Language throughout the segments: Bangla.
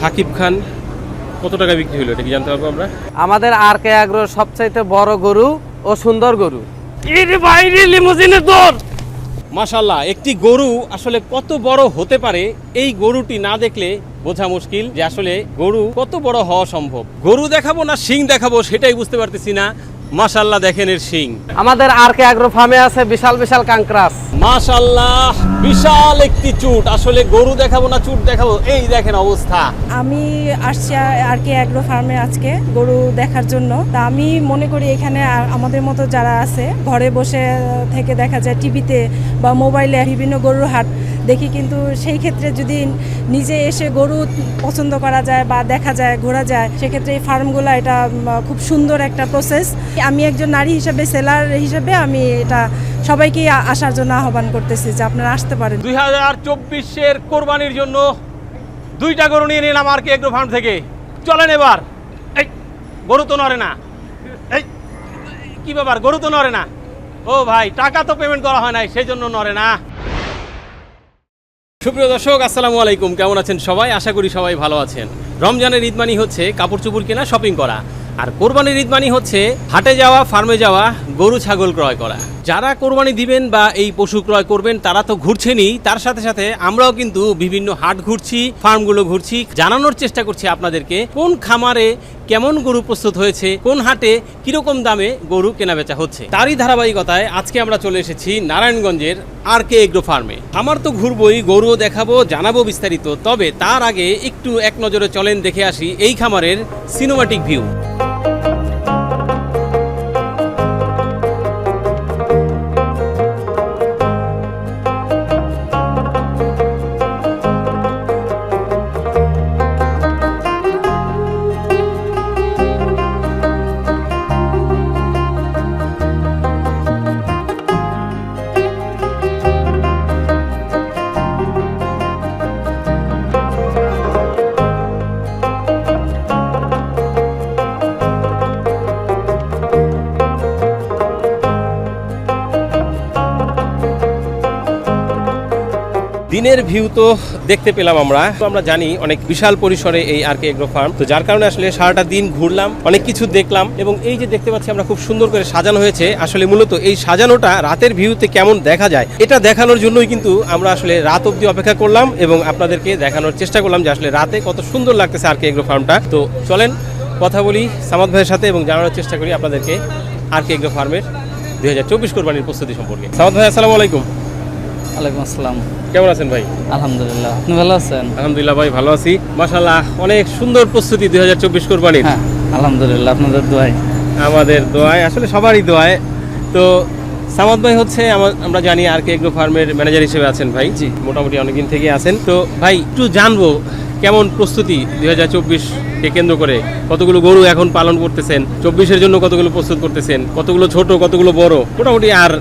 সাকিব খান কত টাকা বিক্রি হলো? এটা কি জানতে পারব আমরা? আমাদের আর কে আগ্রহ সবচাইতে বড় গরু ও সুন্দর গরু? এর বাইরে লিমোজিনের দর মাশাল্লাহ একটি গরু আসলে কত বড় হতে পারে এই গরুটি না দেখলে বোঝা মুশকিল যে আসলে গরু কত বড় হওয়া সম্ভব। গরু দেখাবো না শিং দেখাবো সেটাই বুঝতে পারতেছি না। মাশাল্লাহ দেখেন এর শিং। আমাদের আর কে আগ্রহ ফার্মে আছে বিশাল বিশাল কাঙ্করাস মাশাল্লাহ বিশাল একটি চুট। আসলে গরু দেখাবো না চুট দেখাবো? এই দেখেন অবস্থা। আমি আসছি আর কি অ্যাগ্রো ফার্মে আজকে গরু দেখার জন্য। তা আমি মনে করি এখানে আমাদের মতো যারা আছে ঘরে বসে থেকে দেখা যায় টিভিতে বা মোবাইলে বিভিন্ন গরুর হাট দেখি কিন্তু সেই ক্ষেত্রে যদি নিজে এসে গরু পছন্দ করা যায় বা দেখা যায়, ঘোরা যায়, সেক্ষেত্রে এই ফার্মগুলো এটা খুব সুন্দর একটা প্রসেস আমি একজন নারী হিসাবে সেলার হিসাবে আমি এটা সবাইকে আসার জন্য আহ্বান করতেছি যে আপনারা আসতে পারেন। দুই হাজার চব্বিশের কোরবানির জন্য দুইটা গরু নিয়ে নিলাম আর কি এগ্রো ফার্ম থেকে। চলেন এবার। এই, গরু তো নড়ে না। এই, কি ব্যাপার? গরু তো নড়ে না। ও ভাই, টাকা তো পেমেন্ট করা হয় নাই, সেই জন্য নড়ে না। সুপ্রিয় দর্শক, আসসালামু আলাইকুম। কেমন আছেন সবাই? আশা করি সবাই ভালো আছেন। রমজানের ঈদ মানি হচ্ছে কাপড় চোপড় কেনা শপিং করা। আর কোরবানির ঈদ মানি হচ্ছে হাটে যাওয়া ফার্মে যাওয়া, গরু, ছাগল ক্রয় করা। যারা কোরবানি দিবেন বা এই পশু ক্রয় করবেন, তারা তো ঘুরছেনই। তার সাথে সাথে আমরাও কিন্তু বিভিন্ন হাট ঘুরছি, ফার্মগুলো ঘুরছি। জানানোর চেষ্টা করছি আপনাদেরকে, কোন খামারে কেমন গরু প্রস্তুত হয়েছে, কোন হাটে কীরকম দামে গরু কেনাবেচা হচ্ছে। তারই ধারাবাহিকতায় আজকে আমরা চলে এসেছি নারায়ণগঞ্জের আর কে এগ্রো ফার্মে। আমার তো ঘুরবই, গরুও দেখাবো, জানাব বিস্তারিত, তবে তার আগে একটু এক নজরে চলেন, দেখে আসি এই খামারের সিনেমাটিক ভিউ দিনের ভিউ তো দেখতে পেলাম আমরা। তো আমরা জানি অনেক বিশাল পরিসরে এই আর কে এগ্রো ফার্ম। তো যার কারণে আসলে সারাটা দিন ঘুরলাম, অনেক কিছু দেখলাম এবং এই যে দেখতে পাচ্ছি আমরা খুব সুন্দর করে সাজানো হয়েছে, আসলে মূলত এই সাজানোটা রাতের ভিউতে কেমন দেখা যায়, এটা দেখানোর জন্যই কিন্তু আমরা আসলে রাত অবধি অপেক্ষা করলাম এবং আপনাদেরকে দেখানোর চেষ্টা করলাম যে আসলে রাতে কত সুন্দর লাগতেছে আর কে এগ্রো ফার্মটা। তো চলেন, কথা বলি সামাদ ভাইয়ের সাথে এবং জানানোর চেষ্টা করি আপনাদেরকে আর কে এগ্রো ফার্মের দুই হাজার চব্বিশ কোরবানির প্রস্তুতি সম্পর্কে। সামাদ ভাই, আসসালামু আলাইকুম। ওয়ালাইকুম আসসালাম। কেমন আছেন ভাই? আলহামদুলিল্লাহ আপনি ভালো আছেন? আলহামদুলিল্লাহ ভাই ভালো আছি। মাশাল্লাহ অনেক সুন্দর প্রস্তুতি দুই হাজার চব্বিশ কোরবানির। হ্যাঁ আলহামদুলিল্লাহ আপনাদের দোয়াই আমাদের দোয়ায় আসলে সবারই দোয়ায়। তো সামাদ ভাই হচ্ছে আমার- আমরা জানি আর কে এগ্রো ফার্মের ম্যানেজার হিসেবে আছেন ভাই। জি। মোটামুটি অনেকদিন থেকে আছেন। তো ভাই একটু জানব কেমন প্রস্তুতি দুই হাজার চব্বিশকে কেন্দ্র করে? কতগুলো গরু এখন পালন করতেছেন? চব্বিশের জন্য কতগুলো প্রস্তুত করতেছেন? কতগুলো ছোট কতগুলো বড়? মোটামুটি আর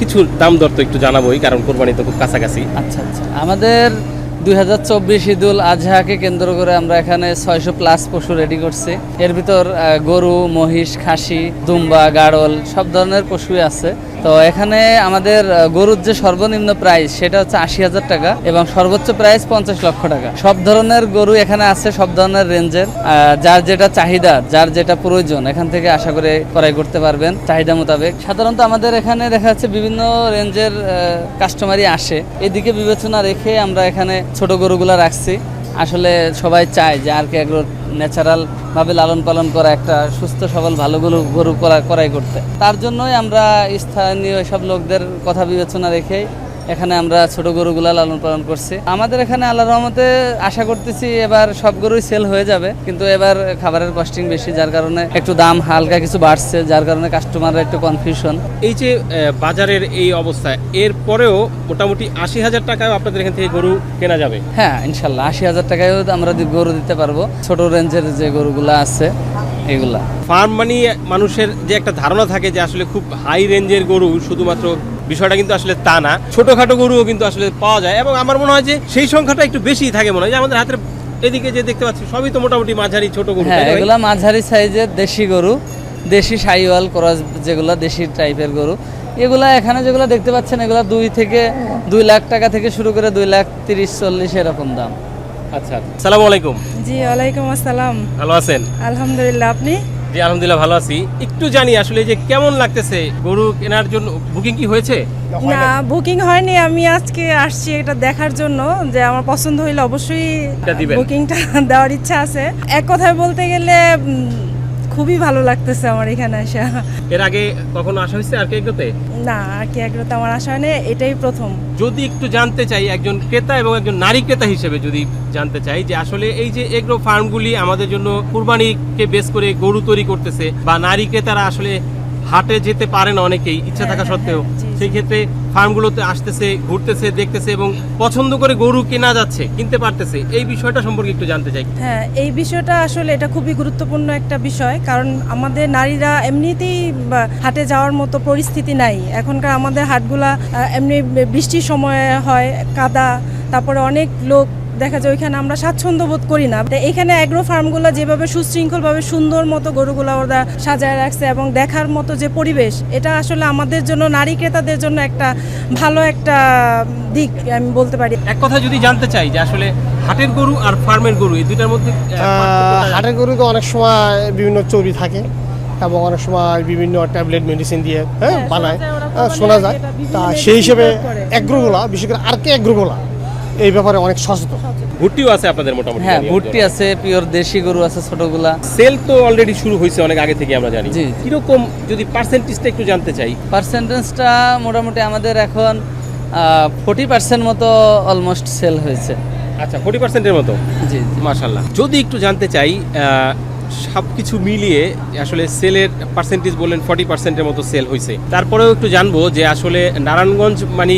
কিছু দাম দর তো একটু জানাবোই, কারণ কোরবানি তো খুব কাছাকাছি। আচ্ছা আচ্ছা। আমাদের দুই হাজার চব্বিশ ঈদুল আজহাকে কেন্দ্র করে আমরা এখানে ছয়শো প্লাস পশু রেডি করছি। এর ভিতর গরু, মহিষ, খাসি, দুম্বা, গাড়ল, সব ধরনের পশুই আছে। তো এখানে আমাদের গরুর যে সর্বনিম্ন প্রাইস সেটা হচ্ছে আশি হাজার টাকা এবং সর্বোচ্চ প্রাইস পঞ্চাশ লক্ষ টাকা। সব ধরনের গরু এখানে আছে, সব ধরনের রেঞ্জের যার যেটা চাহিদা, যার যেটা প্রয়োজন, এখান থেকে আশা করে ক্রয় করতে পারবেন চাহিদা মোতাবেক। সাধারণত আমাদের এখানে দেখা যাচ্ছে বিভিন্ন রেঞ্জের কাস্টমারই আসে। এদিকে বিবেচনা রেখে আমরা এখানে ছোট গরুগুলা রাখছি। আসলে সবাই চায় যে আর কি এগুলো ন্যাচারাল ভাবে লালন পালন করা একটা সুস্থ, সবল, ভালো গরু গরু করা করাই করতে। তার জন্যই আমরা স্থানীয় সব লোকদের কথা বিবেচনা রেখে এখানে আমরা ছোট গরুগুলা লালন পালন করছি। আমাদের এখানে আল্লাহ রহমতে আশা করতেছি এবার সব গরুই সেল হয়ে যাবে। কিন্তু এবার খাবারের কস্টিং বেশি যার কারণে একটু দাম হালকা কিছু বাড়ছে যার কারণে কাস্টমাররা একটু কনফিউশন এই যে বাজারের এই অবস্থা এর পরেও মোটামুটি আশি হাজার টাকায় আপনাদের এখান থেকে গরু কেনা যাবে? হ্যাঁ ইনশাল্লাহ আশি হাজার টাকায়ও আমরা গরু দিতে পারব। ছোট রেঞ্জের যে গরুগুলা আছে এগুলা। ফার্ম মানে মানুষের যে একটা ধারণা থাকে যে আসলে খুব হাই রেঞ্জের গরু শুধুমাত্র বিষয়টা কিন্তু আসলে তা না। ছোটখাটো গরুও কিন্তু আসলে পাওয়া যায় এবং আমার মনে হয় যে সেই সংখ্যাটা একটু বেশি থাকে মনে হয়। যে আমাদের হাতের এদিকে যে দেখতে পাচ্ছি সবই তো মোটামুটি মাঝারি ছোট গরু হ্যাঁ এগুলা মাঝারি সাইজের দেশি গরু দেশি সাইওয়াল ক্রস যেগুলা দেশি টাইপের গরু। এগুলা এখানে যেগুলো দেখতে পাচ্ছেন এগুলা দুই থেকে দুই লাখ টাকা থেকে শুরু করে দুই লাখ তিরিশ চল্লিশ এরকম দাম। আচ্ছা। সালাম আলাইকুম। জি ওয়ালাইকুম আসসালাম। ভালো আছেন? আলহামদুলিল্লাহ আপনি? জি আলহামদুলিল্লাহ ভালো আছি। একটু জানি আসলে যে কেমন লাগতেছে গরু কেনার জন্য বুকিং কি হয়েছে? না বুকিং হয়নি। আমি আজকে আসছি এটা দেখার জন্য যে আমার পছন্দ হইলে অবশ্যই বুকিংটা দেওয়ার ইচ্ছা আছে। এক কথায় বলতে গেলে খুবই ভালো লাগতেছে আমার এখানে আসা। এর আগে কখনো আসা হয়েছে আর কে এগোতে না আর কি আমার আসা হয় না, এটাই প্রথম। যদি একটু জানতে চাই একজন ক্রেতা এবং একজন নারী ক্রেতা হিসেবে যদি জানতে চাই যে আসলে এই যে এগ্রো ফার্মগুলি আমাদের জন্য কুরবানিকে বেস করে গরু তৈরি করতেছে বা নারী ক্রেতারা আসলে হাটে যেতে পারে না অনেকেই ইচ্ছা হ্যাঁ, থাকা হ্যাঁ, সত্ত্বেও। হ্যাঁ, জি, জি। সেই ক্ষেত্রে ফার্মগুলোতে আসতেছে ঘুরতেছে দেখতেছে এবং পছন্দ করে গরু কেনা যাচ্ছে কিনতে পারতেছে। এই বিষয়টা সম্পর্কে একটু জানতে চাই। হ্যাঁ এই বিষয়টা আসলে এটা খুবই গুরুত্বপূর্ণ একটা বিষয় কারণ আমাদের নারীরা এমনিতেই হাটে যাওয়ার মতো পরিস্থিতি নাই। এখনকার আমাদের হাটগুলা এমনি বৃষ্টির সময় হয় কাদা তারপরে অনেক লোক দেখা যায় ওইখানে আমরা স্বাচ্ছন্দ্য বোধ করি না। এখানে অ্যাগ্রো ফার্মগুলো যেভাবে সুশৃঙ্খলভাবে সুন্দর মতো গরুগুলো ওরা সাজায় রাখছে এবং দেখার মতো যে পরিবেশ এটা আসলে আমাদের জন্য নারী ক্রেতাদের জন্য একটা ভালো একটা দিক আমি বলতে পারি। এক কথা যদি জানতে চাই যে আসলে হাটের গরু আর ফার্মের গরু এই দুইটার মধ্যে হাটের গরুতে অনেক সময় বিভিন্ন চর্বি থাকে এবং অনেক সময় বিভিন্ন ট্যাবলেট মেডিসিন দিয়ে হ্যাঁ হ্যাঁ, বানায়। শোনা যায় তা সেই হিসেবে করে। বিশেষ করে আর কে অ্যাগ্রোগুলা এই ব্যাপারে অনেক সচেতন। ভুট্টিও আছে আপনাদের মোটামুটি হ্যাঁ ভুট্টি আছে পিওর দেশি গরু আছে ছোটগুলা। সেল তো অলরেডি শুরু হয়েছে অনেক আগে থেকে আমরা জানি। জি। কীরকম যদি পার্সেন্টেজটা একটু জানতে চাই? পার্সেন্টেজটা মোটামুটি আমাদের এখন ফোর্টি পার্সেন্ট মতো অলমোস্ট সেল হয়েছে। আচ্ছা ফোর্টি পার্সেন্টের মতো? জি জি। মাশাল্লাহ যদি একটু জানতে চাই সব কিছু মিলিয়ে আসলে সেলের পার্সেন্টেজ বললেন ফর্টি পার্সেন্টের মতো সেল হয়েছে তারপরেও একটু জানব যে আসলে নারায়ণগঞ্জ মানে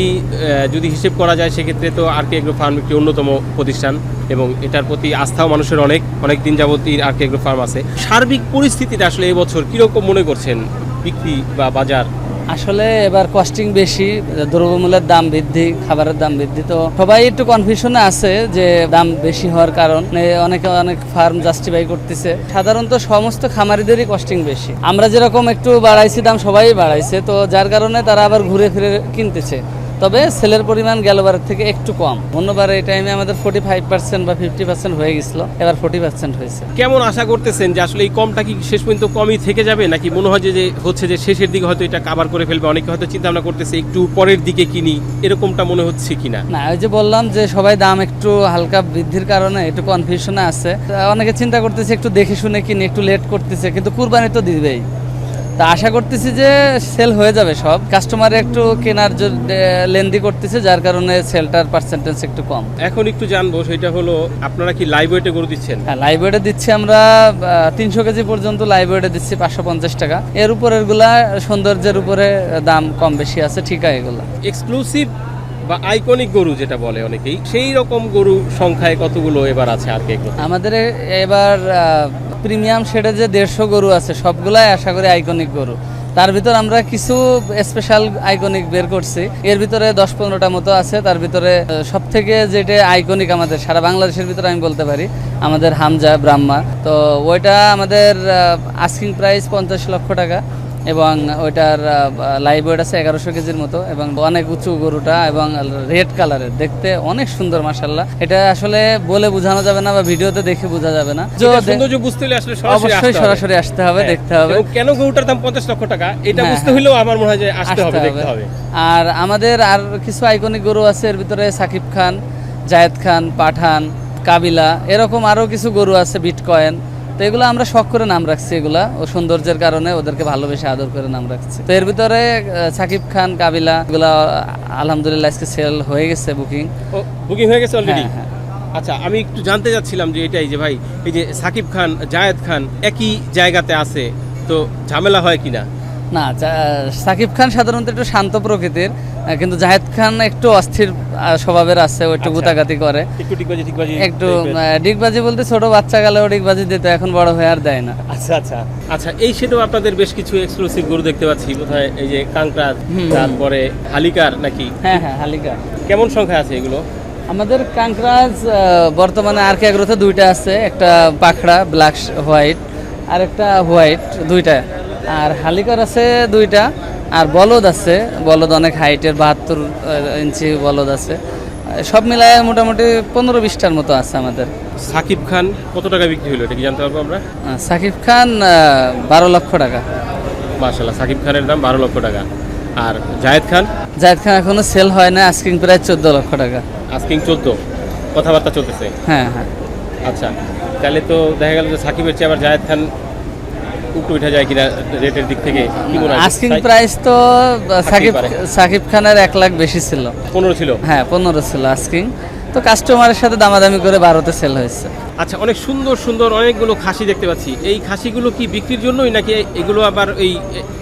যদি হিসেব করা যায়, সেক্ষেত্রে তো আর কে এগ্রো ফার্ম একটি অন্যতম প্রতিষ্ঠান এবং এটার প্রতি আস্থাও মানুষের অনেক অনেক দিন যাবতই আর কে এগ্রো ফার্ম আছে। সার্বিক পরিস্থিতিটা আসলে এবছর কীরকম মনে করছেন বিক্রি বা বাজার? আসলে এবার কস্টিং বেশি, দ্রব্যমূল্যের দাম বৃদ্ধি, খাবারের দাম বৃদ্ধি, তো সবাই একটু কনফিউশনে আছে যে দাম বেশি হওয়ার কারণে। অনেকে, অনেক ফার্ম জাস্টিফাই করতেছে। সাধারণত সমস্ত খামারিদেরই কস্টিং বেশি। আমরা যেরকম একটু বাড়াইছি, দাম সবাই বাড়াইছে, তো যার কারণে তারা আবার ঘুরে ফিরে কিনতেছে। তবে সেলের পরিমাণ গেলবারের থেকে একটু কম। অন্যবার এই টাইমে আমাদের ফোর্টি ফাইভ পার্সেন্ট বা ফিফটি পার্সেন্ট হয়ে গেছিল এবার ফোর্টি পার্সেন্ট হয়েছে। কেমন আশা করতেছেন যে আসলে এই কমটা কি শেষ পর্যন্ত কমই থেকে যাবে নাকি মনে হয় যে হচ্ছে যে শেষের দিকে হয়তো এটা কাভার করে ফেলবে? অনেকে হয়তো চিন্তা ভাবনা করতেছে একটু পরের দিকে কিনি এরকমটা মনে হচ্ছে কিনা? না ওই যে বললাম যে সবাই দাম একটু হালকা বৃদ্ধির কারণে একটু কনফিউশনে আছে। অনেকে চিন্তা করতেছে একটু দেখে শুনে কিনে একটু লেট করতেছে কিন্তু কুরবানি তো দিবেই। তা আশা করতেছি যে সেল হয়ে যাবে সব। কাস্টমার একটু কেনার লেন্দি করতেছে যার কারণে সেলটার পার্সেন্টেজ একটু কম। এখন একটু জানব সেটা হলো আপনারা কি লাইভ ওয়েটে গরু দিচ্ছেন? হ্যাঁ লাইভ ওয়েটে দিচ্ছি আমরা তিনশো কেজি পর্যন্ত লাইভ ওয়েটে দিচ্ছি পাঁচশো পঞ্চাশ টাকা। এর উপরেরগুলা সৌন্দর্যের উপরে দাম কম বেশি আছে ঠিক আছে এগুলা। এক্সক্লুসিভ বা আইকনিক গরু যেটা বলে অনেকেই সেই রকম গরু সংখ্যায় কতগুলো এবার আছে আর কে আমাদের এবার প্রিমিয়াম সেটা যে দেড়শো গরু আছে, সবগুলাই আশা করি আইকনিক গরু। তার ভিতর আমরা কিছু স্পেশাল আইকনিক বের করছি। এর ভিতরে দশ পনেরোটা মতো আছে, তার ভিতরে সব থেকে যেটা আইকনিক আমাদের, সারা বাংলাদেশের ভিতরে আমি বলতে পারি, আমাদের হামজা ব্রাহ্মা। তো ওইটা আমাদের আস্কিং প্রাইস পঞ্চাশ লক্ষ টাকা। এবং ওইটার লাইভ ওয়েট আছে এগারোশো কেজির মতো এবং অনেক উঁচু গরুটা এবং রেড কালারের দেখতে অনেক সুন্দর মাসাল্লাহ এটা আসলে বলে বোঝানো যাবে না বা ভিডিওতে দেখে বোঝা যাবে না। অবশ্যই আসতে হবে। সরাসরি আসতে হবে হ্যাঁ। দেখতে হবে। কেন গরুটার দাম পঞ্চাশ লক্ষ টাকা? এটা হ্যাঁ, বুঝতে। হলেও আমার মনে হয় যে আসতে হবে দেখতে হবে। আর আমাদের আর কিছু আইকনিক গরু আছে এর ভিতরে সাকিব খান জায়েদ খান পাঠান কাবিলা এরকম আরও কিছু গরু আছে বিটকয়েন তো এগুলো আমরা শখ করে নাম রাখছি এগুলা। ও সৌন্দর্যের কারণে ওদেরকে ভালোবেসে আদর করে নাম রাখছি। তো এর ভিতরে সাকিব খান কাবিলা এগুলা আলহামদুলিল্লাহ আজকে সেল হয়ে গেছে বুকিং বুকিং হয়ে গেছে অলরেডি হ্যাঁ, হ্যাঁ। আচ্ছা আমি একটু জানতে চাচ্ছিলাম যে এটাই যে ভাই এই যে সাকিব খান জায়েদ খান একই জায়গাতে আছে তো ঝামেলা হয় কিনা? না সাকিব খান সাধারণত একটু শান্ত প্রকৃতির কিন্তু জাহেদ খান একটু অস্থির স্বভাবের আছে ও একটু আচ্ছা। গুতাগাতি করে। একটু ডিগবাজি বলতে ছোট বাচ্চা গেলেও ডিগবাজি দিত এখন বড় হয়ে আর দেয় না। আচ্ছা আচ্ছা। আচ্ছা এই সেটাও আপনাদের বেশ কিছু এক্সক্লুসিভ গরু দেখতে পাচ্ছি। বোধহয় এই যে কাঙ্কড়ার তারপরে হালিকার নাকি? হ্যাঁ হ্যাঁ হালিকার। কেমন সংখ্যা আছে এগুলো? আমাদের কাঙ্করাজ বর্তমানে আর কে দুইটা আছে একটা পাখড়া ব্ল্যাক হোয়াইট আর একটা হোয়াইট দুইটা। আর হালিকার আছে দুইটা আর বলদ আছে। বলদ অনেক হাইটের বাহাত্তর ইঞ্চি বলদ আছে। সব মিলায় মোটামুটি পনেরো বিশটার মতো আছে আমাদের। সাকিব খান কত টাকা বিক্রি হলো এটা কি জানতে পারব আমরা? সাকিব খান বারো লক্ষ টাকা। মাশাল্লাহ সাকিব খানের দাম বারো লক্ষ টাকা। আর জায়েদ খান? জায়দ খান এখনও সেল হয় না আস্কিং প্রায় চোদ্দ লক্ষ টাকা। আস্কিং চোদ্দ। কথাবার্তা চলতেছে। হ্যাঁ হ্যাঁ। আচ্ছা তাহলে তো দেখা গেল যে সাকিবের চেয়ে আবার জায়েদ খান একটু উঠে যায় কিনা রেটের দিক থেকে কি মনে হয়? আস্কিং প্রাইস তো সাকিব সাকিব খানের এক লাখ বেশি ছিল। পনেরো ছিল? হ্যাঁ পনেরো ছিল আস্কিং তো কাস্টমারের সাথে দামাদামি করে বারোতে সেল হয়েছে। আচ্ছা অনেক সুন্দর সুন্দর অনেকগুলো খাসি দেখতে পাচ্ছি। এই খাসিগুলো কি বিক্রির জন্যই নাকি এগুলো আবার এই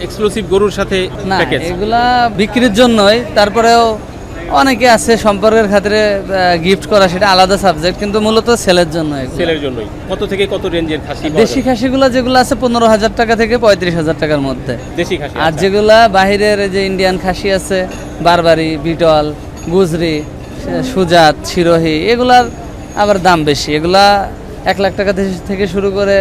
এক্সক্লুসিভ গরুর সাথে না এগুলা বিক্রির জন্যই। তারপরেও অনেকে আছে সম্পর্কের খাতিরে গিফট করা সেটা আলাদা সাবজেক্ট কিন্তু মূলত সেলের জন্য সেলের জন্যই। কত থেকে কত রেঞ্জের খাসি দেশি খাসিগুলো যেগুলো আছে পনেরো হাজার টাকা থেকে পঁয়ত্রিশ হাজার টাকার মধ্যে। দেশি খাসি আর আচ্ছা। যেগুলা বাহিরের যে ইন্ডিয়ান খাসি আছে বারবারি বিটল গুজরি সুজাত সিরোহি এগুলার আবার দাম বেশি। এগুলা এক লাখ টাকা থেকে শুরু করে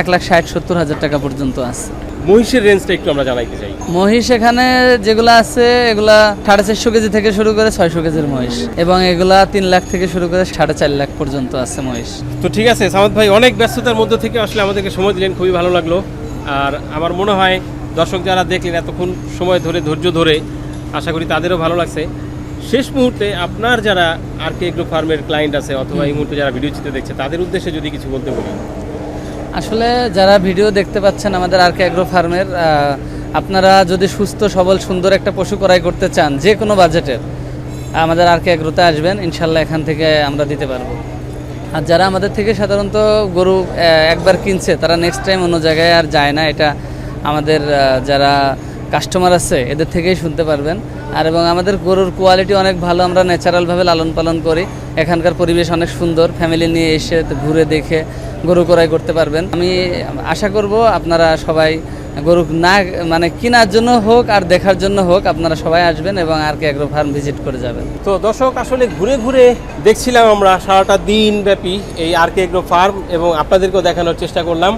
এক লাখ ষাট সত্তর হাজার টাকা পর্যন্ত আছে। মহিষের রেঞ্জটা একটু আমরা জানাইতে চাই। মহিষ এখানে যেগুলা আছে এগুলা সাড়ে চারশো কেজি থেকে শুরু করে ছয়শো কেজির মহিষ এবং এগুলা তিন লাখ থেকে শুরু করে সাড়ে চার লাখ পর্যন্ত আছে মহিষ। তো ঠিক আছে সামাদ ভাই অনেক ব্যস্ততার মধ্যে থেকে আসলে আমাদেরকে সময় দিলেন খুবই ভালো লাগল। আর আমার মনে হয় দর্শক যারা দেখলেন এতক্ষণ সময় ধরে ধৈর্য ধরে আশা করি তাদেরও ভালো লাগছে। শেষ মুহূর্তে আপনার যারা আর কে এগ্রো ফার্মের ক্লায়েন্ট আছে অথবা এই মুহূর্তে যারা ভিডিও চিত্র দেখছে তাদের উদ্দেশ্যে যদি কিছু বলতে বলি। আসলে যারা ভিডিও দেখতে পাচ্ছেন আমাদের আর অ্যাগ্রো ফার্মের আপনারা যদি সুস্থ, সবল, সুন্দর একটা পশু ক্রয় করতে চান, যে কোনো বাজেটের, আমাদের আর অ্যাগ্রোতে আসবেন, ইনশাল্লাহ এখান থেকে আমরা দিতে পারব। আর যারা আমাদের থেকে সাধারণত গরু একবার কিনছে, তারা নেক্সট টাইম অন্য জায়গায় আর যায় না, এটা আমাদের যারা কাস্টমার আছে, এদের থেকেই শুনতে পারবেন। আর এবং আমাদের গরুর কোয়ালিটি অনেক ভালো, আমরা ন্যাচারালভাবে লালন পালন করি। এখানকার পরিবেশ অনেক সুন্দর ফ্যামিলি নিয়ে এসে ঘুরে দেখে গরু ক্রয় করতে পারবেন। আমি আশা করব আপনারা সবাই গরু না মানে কেনার জন্য হোক আর দেখার জন্য হোক, আপনারা সবাই আসবেন এবং R K agro farm visit করে যাবেন। তো দর্শক, আসলে ঘুরে ঘুরে দেখছিলাম আমরা সারাটা দিন ব্যাপী এই আর কে এগ্রো ফার্ম এবং আপনাদেরকেও দেখানোর চেষ্টা করলাম।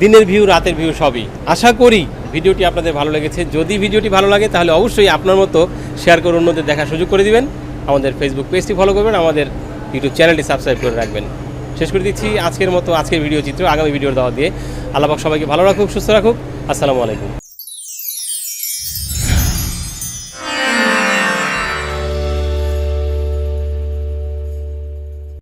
দিনের ভিউ, রাতের ভিউ সবই। আশা করি ভিডিওটি আপনাদের ভালো লেগেছে। যদি ভিডিওটি ভালো লাগে, তাহলে অবশ্যই আপনার মতো শেয়ার করে অন্যদের দেখার সুযোগ করে দিবেন। আমাদের ফেসবুক পেজটি ফলো করবেন, আমাদের ইউটিউব চ্যানেলটি সাবস্ক্রাইব করে রাখবেন। শেষ করে দিচ্ছি আজকের মতো আজকের ভিডিও চিত্র, আগামী ভিডিওর দাওয়া দিয়ে। আল্লাহ সবাইকে ভালো রাখুক, সুস্থ রাখুক। আসসালামু আলাইকুম।